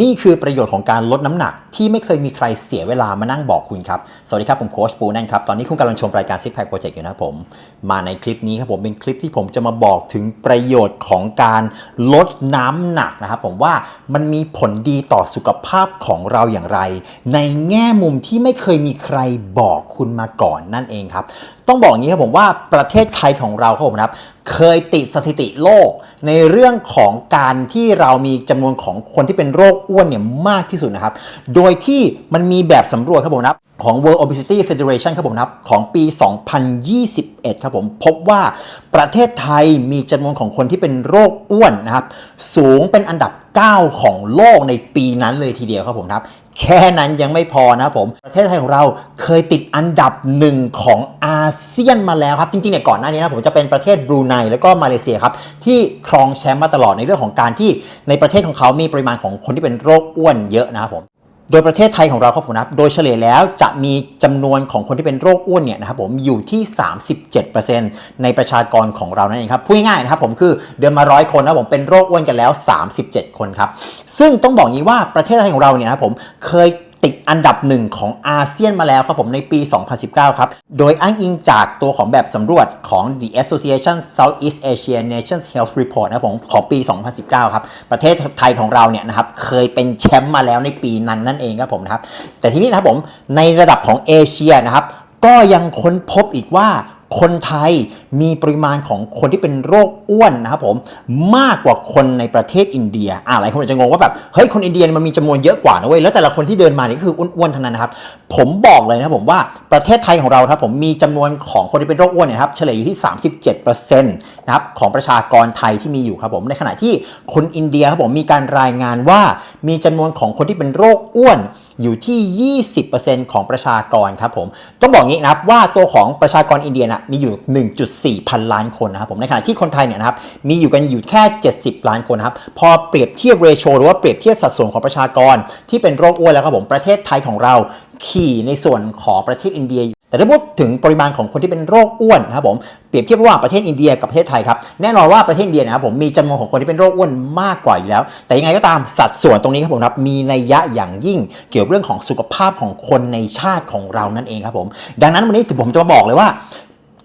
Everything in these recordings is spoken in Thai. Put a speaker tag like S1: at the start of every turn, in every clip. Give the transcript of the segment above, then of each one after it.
S1: นี่คือประโยชน์ของการลดน้ำหนักที่ไม่เคยมีใครเสียเวลามานั่งบอกคุณครับ สวัสดีครับ ผมโค้ชปูนั่นครับ ตอนนี้คุณกำลังชมรายการ Six Pack Project อยู่นะผม มาในคลิปนี้ครับผมเป็นคลิปที่ผมจะมาบอกถึงประโยชน์ของการลดน้ำหนักนะครับผมว่ามันมีผลดีต่อสุขภาพของเราอย่างไร ในแง่มุมที่ไม่เคยมีใครบอกคุณมาก่อนนั่นเองครับ ต้องบอกอย่างนี้ครับผมว่าประเทศไทยของเราครับผมครับเคยติดสถิติโลก ในเรื่องของการที่เรามีจำนวนของคนที่เป็นโรคอ้วนเนี่ยมากที่สุดนะครับ โดยที่มันมีแบบสำรวจครับผมนะครับของ World Obesity Federation ครับผมนะครับของปี 2021 ครับผม พบว่าประเทศไทยมีจำนวนของคนที่เป็นโรคอ้วนนะครับ สูงเป็นอันดับ 9 ของโลกในปีนั้นเลยทีเดียวครับผมครับ แค่นั้นยังไม่พอนะครับผม ประเทศไทยของเราเคยติดอันดับหนึ่งของอาเซียนมาแล้วครับ จริงๆเนี่ยก่อนหน้านี้นะผมจะเป็นประเทศบรูไนแล้วก็มาเลเซียครับ ที่ครองแชมป์มาตลอดในเรื่องของการที่ในประเทศของเขามีปริมาณของคนที่เป็นโรคอ้วนเยอะนะครับผม โดยประเทศไทยของเราครับผมนะโดยเฉลี่ยแล้วจะมีจำนวนของคนที่เป็นโรคอ้วนเนี่ยนะครับผมอยู่ที่ 37%ในประชากรของเรานั่นเองครับพูดง่ายๆนะครับผมคือเดือนมาร้อยคนนะผมเป็นโรคอ้วนกันแล้ว 37 คนครับซึ่งต้องบอกงี้ว่าประเทศไทยของเราเนี่ยนะครับผมเคย ติดอันดับหนึ่งของอาเซียนมาแล้วครับผมในปี 2019 ครับ โดยอ้างอิงจากตัวของแบบสำรวจของ The Association Southeast Asian Nations Health Report นะครับผมของปี 2019 ครับ ประเทศไทยของเราเนี่ยนะครับเคยเป็นแชมป์มาแล้วในปีนั้นนั่นเองครับผมนะครับ แต่ทีนี้นะครับผมในระดับของเอเชียนะครับก็ยังค้นพบอีกว่า คนไทยมีปริมาณของคนที่เป็นโรคอ้วนนะครับผมมากกว่าคนในประเทศอินเดียอ่าหลายคนอาจจะงงว่าแบบเฮ้ยคนอินเดียมันมีจำนวนเยอะกว่านะเว้ยแล้วแต่ละคนที่เดินมานี่คืออ้วนๆทั้งนั้นนะครับผมบอกเลยนะครับผมว่าประเทศไทยของเราครับผมมีจำนวนของคนที่เป็นโรคอ้วนเนี่ยครับเฉลี่ยอยู่ที่ 37%นะครับของประชากรไทยที่มีอยู่ครับผมในขณะที่คนอินเดียครับผมมีการรายงานว่า มีจำนวนของคนที่เป็นโรคอ้วนอยู่ที่ 20%ของประชากรครับผม ต้องบอกงี้นะครับว่าตัวของประชากรอินเดียนะมีอยู่ 1.4 พันล้านคนนะครับผมในขณะที่คนไทยเนี่ยนะครับมีอยู่กันอยู่แค่ 70 ล้านคนนะครับพอเปรียบเทียบเรโชหรือว่าเปรียบเทียบสัดส่วนของประชากรที่เป็นโรคอ้วนแล้วครับผมประเทศไทยของเราขี่ในส่วนของประเทศอินเดีย แต่ถ้าพูดถึงปริมาณของคนที่เป็นโรคอ้วนนะครับผมเปรียบเทียบระหว่างประเทศอินเดียกับประเทศไทยครับแน่นอนว่าประเทศอินเดียนะครับผมมีจำนวนของคนที่เป็นโรคอ้วนมากกว่าอยู่แล้ว แต่ยังไงก็ตามสัดส่วนตรงนี้ครับผมครับมีนัยยะอย่างยิ่งเกี่ยวกับเรื่องของสุขภาพของคนในชาติของเรานั่นเองครับผมดังนั้นวันนี้ผมจะมาบอกเลยว่า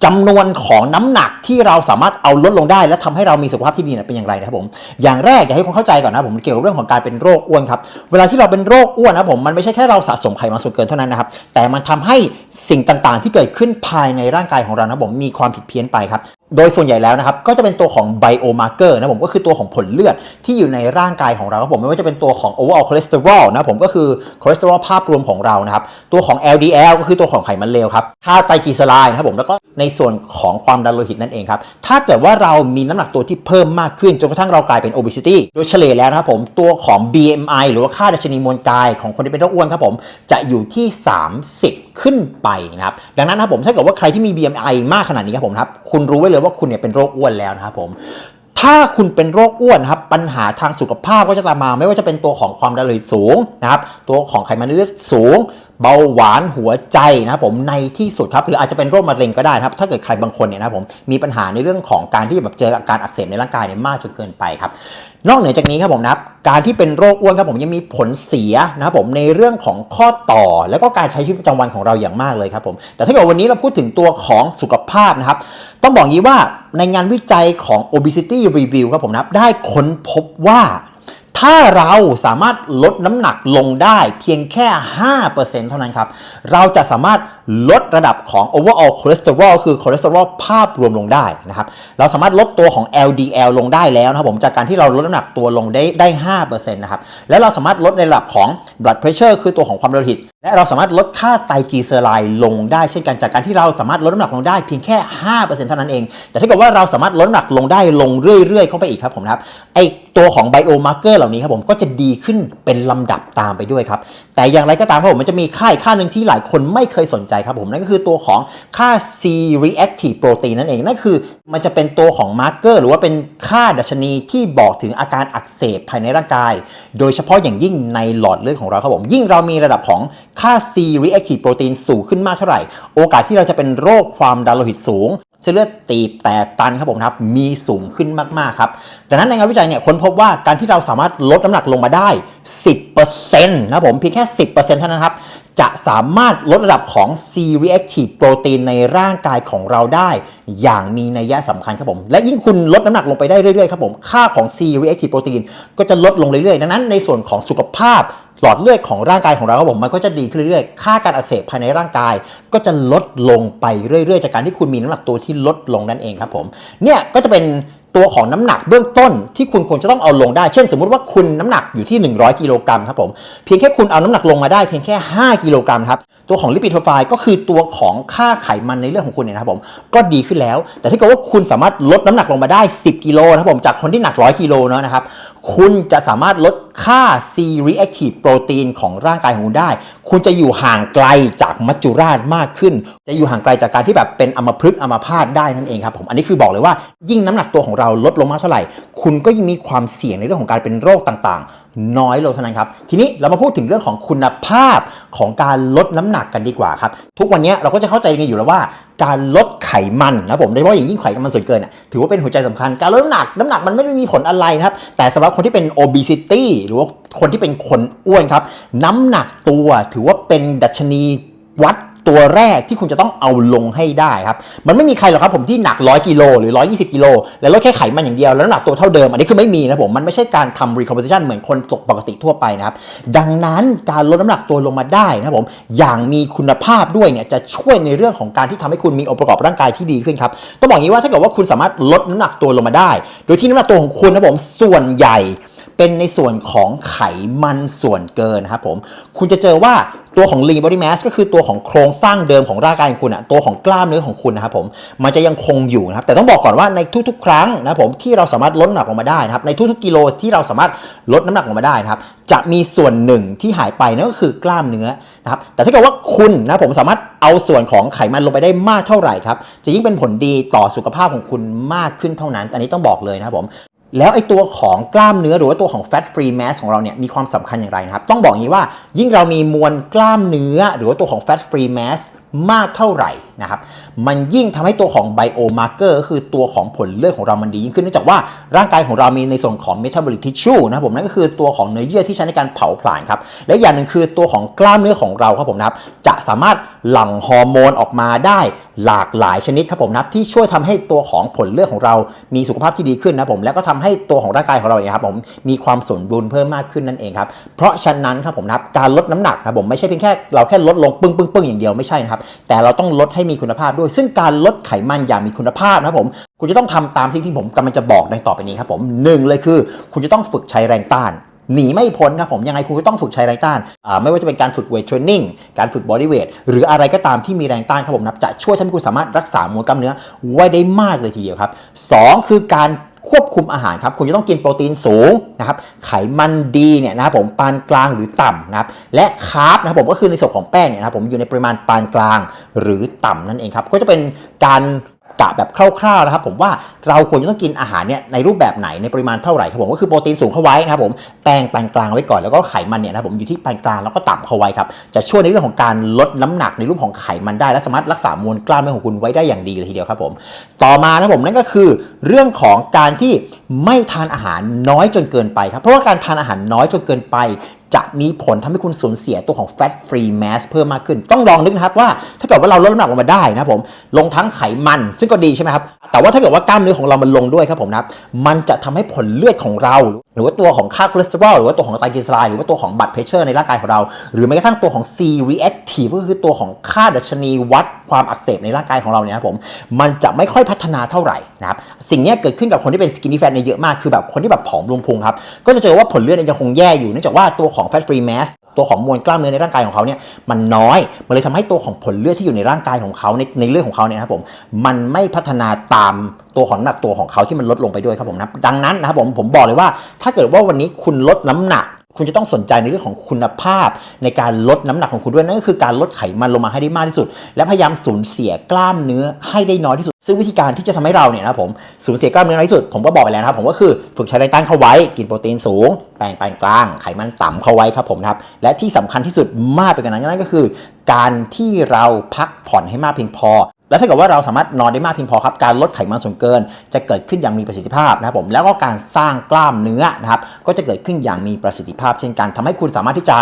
S1: จำนวนของน้ำหนักที่เราสามารถเอาลดลงได้ และทำให้เรามีสุขภาพที่ดีเป็นอย่างไรนะครับผมอย่างแรกอยากให้คุณเข้าใจก่อนนะผมเกี่ยวกับเรื่องของการเป็นโรคอ้วนครับเวลาที่เราเป็นโรคอ้วนนะผมมันไม่ใช่แค่เราสะสมไขมันส่วนเกินเท่านั้นนะครับแต่มันทำให้สิ่งต่างๆ ที่เกิดขึ้นภายในร่างกายของเรานะผมมีความผิดเพี้ยนไปครับ โดยส่วนใหญ่แล้วนะครับ ก็จะเป็นตัวของไบโอมาร์เกอร์นะผมก็คือตัวของผลเลือดที่อยู่ในร่างกายของเราครับผมไม่ว่าจะเป็นตัวของ overall cholesterol นะผมก็คือคอเลสเตอรอลภาพรวมของเรานะครับ ตัวของ LDL ก็คือตัวของไขมันเลวครับค่าไตรกลีเซอไรด์นะครับผมแล้วก็ในส่วนของความดันโลหิตนั่นเองครับ ถ้าเกิดว่าเรามีน้ำหนักตัวที่เพิ่มมากขึ้นจนกระทั่งเรากลายเป็น obesity โดยเฉลี่ยแล้วนะครับผมตัวของ BMI หรือว่าค่าดัชนีมวลกายของคนที่เป็นโรคอ้วนครับผมจะอยู่ที่ 30ขึ้นไปนะครับดังนั้นนะครับผมถ้าเกิดว่าใครที่มี BMI มากขนาดนี้ครับผมครับคุณรู้ไว้เลยว่าคุณเนี่ยเป็นโรคอ้วนแล้วนะครับผมถ้าคุณเป็นโรคอ้วนครับปัญหาทางสุขภาพก็จะตามมา ไม่ว่าจะเป็นตัวของความดันโลหิตสูงนะครับตัวของไขมันในเลือดสูงเบาหวานหัวใจนะครับผมในที่สุดครับหรืออาจจะเป็นโรคมะเร็งก็ได้นะครับถ้าเกิดใครบางคนเนี่ยนะครับผมมีปัญหาในเรื่องของการที่แบบเจออาการอักเสบในร่างกายเนี่ยมากจนเกินไปครับนอกเหนือจากนี้ครับผมนะครับการที่เป็นโรคอ้วนครับผมยังมีผลเสียนะครับผมในเรื่องของข้อต่อ แล้วก็การใช้ชีวิตประจำวันของเราอย่างมากเลยครับผมแต่ถ้าเกิดวันนี้เราพูดถึงตัวของสุขภาพนะครับ ต้องบอกงี้ว่าในงานวิจัยของ obesity review ครับผมนะได้ค้นพบว่า ถ้าเราสามารถลดน้ำหนักลงได้เพียงแค่ 5%เท่านั้นครับ เราจะสามารถลดระดับของ overall cholesterol คือคอเลสเตอรอลภาพรวมลงได้นะครับ เราสามารถลดตัวของ LDL ลงได้แล้วนะครับผมจากการที่เราลดน้ำหนักตัวลงได้ได้ 5%นะครับ แล้วเราสามารถลดในระดับของ blood pressure คือตัวของความดันโลหิตและเราสามารถลดค่าไตรกลีเซอไรด์ลงได้เช่นกันจากการที่เราสามารถลดน้ำหนักลงได้เพียงแค่ 5%เท่านั้นเอง แต่ถ้าเกิดว่าเราสามารถลดน้ำหนักลงได้ลงเรื่อยๆ เข้าไปอีกครับผมนะครับไอตัวของไบโอมาร์เกอร์เหล่านี้ครับผมก็จะดีขึ้นเป็นลำดับตามไปด้วยครับแต่อย่างไรก็ตามครับผมมันจะมีค่าอีกค่าหนึ่งที่หลายคนไม่เคยสนใจครับผมนั่นก็คือตัวของค่า C reactive protein นั่นเองนั่นคือมันจะเป็นตัวของมาร์เกอร์หรือว่าเป็นค่าดัชนีที่บอกถึงอาการอักเสบภายในร่างกาย โดยเฉพาะอย่างยิ่งในหลอดเลือดของเราครับผม ยิ่งเรามีระดับของค่า C reactive protein สูงขึ้นมากเท่าไหร่ โอกาสที่เราจะเป็นโรคความดันโลหิตสูงเส้นเลือดตีบแตกตันครับผมครับมีสูงขึ้นมาก ๆ ครับ ดังนั้นในงานวิจัยเนี่ยค้นพบว่าการที่เราสามารถลดน้ำหนักลงมาได้ 10%นะครับผมเพียงแค่ 10%เท่านั้นครับ จะสามารถลดระดับของ C-reactive protein ในร่างกายของเราได้ อย่างมีนัยสำคัญครับผม และยิ่งคุณลดน้ำหนักลงไปได้เรื่อยๆครับผมค่าของ C-reactive protein ก็จะลดลงเรื่อยๆ ดังนั้นในส่วนของสุขภาพหลอดเลือดของร่างกายของเราครับผมมันก็จะดีขึ้นเรื่อยๆ ค่าการอักเสบภายในร่างกาย ก็จะลดลงไปเรื่อยๆ จากการที่คุณมีน้ำหนักตัวที่ลดลงนั่นเองครับผม เนี่ยก็จะเป็น ตัวของน้ำหนักเบื้องต้นที่คุณควรจะต้องเอาลงได้ เช่น สมมุติว่าคุณน้ำหนักอยู่ที่ 100 กิโลกรัมครับผม เพียงแค่คุณเอาน้ำหนักลงมาได้เพียงแค่ 5 กิโลกรัมครับ ตัวของลิปิดโปรไฟล์ก็คือตัวของค่าไขมันในเรื่องของคุณเนี่ยนะครับผม ก็ดีขึ้นแล้ว แต่ถ้าเกิดว่าคุณสามารถลดน้ำหนักลงมาได้ 10 กิโลนะครับผม จากคนที่หนัก 100 กิโลเนาะนะครับ คุณจะสามารถลด ค่า C-reactive protein ของร่างกายของคุณได้ คุณจะอยู่ห่างไกลจากมัจจุราชมากขึ้น จะอยู่ห่างไกลจากการที่แบบเป็นอัมพฤกษ์อัมพาตได้นั่นเองครับผมอันนี้คือบอกเลยว่ายิ่งน้ำหนักตัวของเราลดลงมากเท่าไหร่ คุณก็ยิ่งมีความเสี่ยงในเรื่องของการเป็นโรคต่างๆ น้อยลงเท่านั้นครับ ทีนี้เรามาพูดถึงเรื่องของคุณภาพของการลดน้ำหนักกันดีกว่าครับ ทุกวันนี้เราก็จะเข้าใจกันอยู่แล้วว่า การลดไขมันนะผมโดยเฉพาะอย่างยิ่งไขมันส่วนเกินถือว่าเป็นหัวใจสำคัญ การลดน้ำหนักน้ำหนักมันไม่ได้มีผลอะไรนะครับ แต่สำหรับคนที่เป็น obesity หรือว่าคนที่เป็นคนอ้วนครับ น้ำหนักตัวถือว่าเป็นดัชนีวัด ตัวแรกที่คุณจะต้องเอาลงให้ได้ครับ มันไม่มีใครหรอกครับผมที่หนัก 100กิโลหรือ 120กิโลแล้วลดแค่ไขมันอย่างเดียวแล้วน้ำหนักตัวเท่าเดิม อันนี้คือไม่มีนะผม มันไม่ใช่การทำ recomposition เหมือนคนตกปกติทั่วไปนะครับ ดังนั้นการลดน้ำหนักตัวลงมาได้นะครับผมอย่างมีคุณภาพด้วยเนี่ยจะช่วยในเรื่องของการที่ทำให้คุณมีองค์ประกอบร่างกายที่ดีขึ้นครับต้องบอกงี้ว่าถ้าเกิดว่าคุณสามารถลดน้ำหนักตัวลงมาได้ โดยที่น้ำหนักตัวของคุณนะครับผมส่วนใหญ่ เป็นในส่วนของไขมันส่วนเกินนะครับผม คุณจะเจอว่าตัวของ lean body mass ก็คือตัวของโครงสร้างเดิมของร่างกายของคุณอะตัวของกล้ามเนื้อของคุณนะครับผมมันจะยังคงอยู่นะครับแต่ต้องบอกก่อนว่าในทุกๆ ครั้งนะครับผมที่เราสามารถลดน้ำหนักลงมาได้นะครับในทุกๆกิโลที่เราสามารถลดน้ำหนักลงมาได้นะครับจะมีส่วนหนึ่งที่หายไปนั่นก็คือกล้ามเนื้อนะครับแต่ถ้าเกิดว่าคุณนะผมสามารถเอาส่วนของไขมันลงไปได้มากเท่าไหร่ครับจะยิ่งเป็นผลดีต่อสุขภาพของคุณมากขึ้นเท่านั้น อันนี้ต้องบอกเลยนะครับผม แล้วไอ้ตัวของกล้ามเนื้อหรือว่าตัวของ fat free mass ของเราเนี่ยมีความสำคัญอย่างไรนะครับ ต้องบอกอย่างนี้ว่ายิ่งเรามีมวลกล้ามเนื้อหรือว่าตัวของ fat free mass มากเท่าไหร่นะครับ มันยิ่งทำให้ตัวของ biomarker ก็คือตัวของผลเลือดของเรามันดียิ่งขึ้นเนื่องจากว่าร่างกายของเรามีในส่วนของ metabolic tissue นะครับผมนั่นก็คือตัวของเนื้อเยื่อที่ใช้ในการเผาผลาญครับ และอย่างหนึ่งคือตัวของกล้ามเนื้อของเราครับผมนะครับ จะสามารถหลั่งฮอร์โมนออกมาได้หลากหลายชนิดครับผมนะบที่ช่วยทำให้ตัวของผลเลือดของเรามีสุขภาพที่ดีขึ้นนะครับผมแล้วก็ทำให้ตัวของร่างกายของเราเนี่ยครับผมมีความสมดุลเพิ่มมากขึ้นนั่นเองครับเพราะฉะนั้นครับผมนะบการลดน้ำหนักนะครับผมไม่ใช่เพียงแค่เราแค่ลดลงปึ้งปึ้งปึ้งอย่างเดียวไม่ใช่นะครับแต่เราต้องลดให้มีคุณภาพด้วย ซึ่งการลดไขมันอย่างมีคุณภาพนะครับผมคุณจะต้องทำตามสิ่งที่ผมกำลังจะบอกในต่อไปนี้ครับผมหนึ่งเลยคือ คุณจะต้องฝึกใช้แรงต้านหนีไม่พ้นครับผมยังไงคุณก็ต้องฝึกใช้แรงต้าน ไม่ว่าจะเป็นการฝึกเวทเทรนนิ่งการฝึกบอดี้เวทหรืออะไรก็ตามที่มีแรงต้านครับผมนะจะช่วยทำให้คุณสามารถรักษามวลกล้ามเนื้อไว้ได้มากเลยทีเดียวครับสองคือการ ควบคุมอาหารครับคุณจะต้องกินโปรตีนสูงนะครับไขมันดีเนี่ยนะครับผมปานกลางหรือต่ำนะครับและคาร์บนะครับผมก็คือในส่วนของแป้งเนี่ยนะครับผมอยู่ในปริมาณปานกลางหรือต่ำนั่นเองครับก็จะเป็นการ กะแบบคร่าวๆนะครับผมว่าเราควรจะต้องกินอาหารเนี่ยในรูปแบบไหนในปริมาณเท่าไหร่ครับผมก็คือโปรตีนสูงเข้าไว้นะครับผมแป้งปานกลางไว้ก่อนแล้วก็ไขมันเนี่ยนะครับผมอยู่ที่ปานกลางแล้วก็ต่ำเข้าไว้ครับจะช่วยในเรื่องของการลดน้ำหนักในรูปของไขมันได้และสามารถรักษามวลกล้ามเนื้อของคุณไว้ได้อย่างดีเลยทีเดียวครับผมต่อมานะครับผมนั่นก็คือ เรื่องของการที่ไม่ทานอาหารน้อยจนเกินไปครับเพราะว่าการทานอาหารน้อยจนเกินไปจะ มีผลทำให้คุณสูญเสียตัวของ fat free mass เพิ่มมากขึ้น ต้องลองนึกนะครับว่าถ้าเกิดว่าเราลดน้ำหนักลงมาได้นะผมลงทั้งไขมัน ซึ่งก็ดีใช่ไหมครับแต่ว่าถ้าเกิดว่ากล้ามเนื้อของเรามันลงด้วยครับผมนะมันจะทำให้ผลเลือดของเรา หรือว่าตัวของค่าคอเลสเตอรอลหรือว่าตัวของไตรกลีเซอไรด์หรือว่าตัวของบัตเพชเชอร์ในร่างกายของเรา หรือแม้กระทั่งตัวของ C reactive ก็คือตัวของค่าดัชนีวัดความอักเสบในร่างกายของเราเนี่ยครับผมมันจะไม่ค่อยพัฒนาเท่าไหร่นะครับสิ่งนี้เกิดขึ้นกับคนที่เป็น skinny fat เนี่ยเยอะมากคือแบบคนที่แบบผอมลงพุงครับก็จะเจอว่าผลเลือดยังคงแย่อยู่เนื่องจากว่าตัวของ fat free mass ตัวของมวลกล้ามเนื้อในร่างกายของเขาเนี่ยมันน้อย มันเลยทำให้ตัวของผลเลือดที่อยู่ในร่างกายของเขาในในเลือดของเขาเนี่ยนะครับผมมันไม่พัฒนาตามตัวของหนักตัวของเขาที่มันลดลงไปด้วยครับผมนะดังนั้นนะครับผมผมบอกเลยว่า ถ้าเกิดว่าวันนี้คุณลดน้ำหนัก คุณจะต้องสนใจในเรื่องของคุณภาพในการลดน้ำหนักของคุณด้วยนั่นก็คือการลดไขมันลงมาให้ได้มากที่สุด และพยายามสูญเสียกล้ามเนื้อให้ได้น้อยที่สุด ซึ่งวิธีการที่จะทำให้เราเนี่ยนะครับผมสูญเสียกล้ามเนื้อน้อยที่สุด ผมก็บอกไปแล้วนะครับผมก็คือฝึกใช้แรงต้านเข้าไว้กินโปรตีนสูง แป้งปานกลาง ไขมันต่ำเข้าไว้ครับผมนะครับและที่สำคัญที่สุดมากไปกว่านั้นนั่นก็คือ การที่เราพักผ่อนให้มากเพียงพอ และถ้าเกิดว่าเราสามารถนอนได้มากเพียงพอครับการลดไขมันส่วนเกิน จะเกิดขึ้นอย่างมีประสิทธิภาพนะครับผมแล้วก็การสร้างกล้ามเนื้อนะครับก็จะเกิดขึ้นอย่างมีประสิทธิภาพ เช่นกันทำให้คุณสามารถที่จะ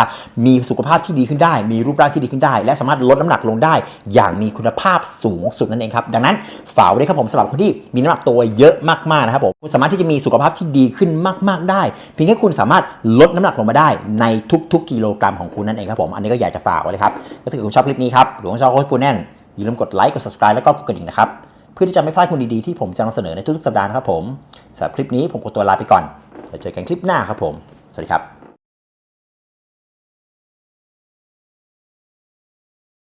S1: มีสุขภาพที่ดีขึ้นได้ มีรูปร่างที่ดีขึ้นได้ และสามารถลดน้ำหนักลงได้ อย่างมีคุณภาพสูงสุดนั่นเองครับดังนั้นฝากไว้ด้วยครับผมสำหรับคนที่มีน้ำหนักตัวเยอะมากๆนะครับผมคุณสามารถที่จะมีสุขภาพที่ดีขึ้นมาก ๆได้ เพียงแค่คุณสามารถลดน้ำหนักลงมาได้ในทุก ๆ กิโลกรัมของคุณนั่นเองครับผมอันนี้ก็อยากจะฝากไว้เลยครับถ้าเกิดคุณชอบคลิปนี้ครับหรือว่าชอบโค้ชปูแน่น อย่าลืมกดไลค์กด subscribe แล้วก็กดกระดิ่งนะครับ เพื่อที่จะไม่พลาดคุณดีๆที่ผมจะนำเสนอในทุกๆสัปดาห์นะครับผมสำหรับคลิปนี้ผมขอตัวลาไปก่อนแล้วเจอกันคลิปหน้าครับผม สวัสดีครับ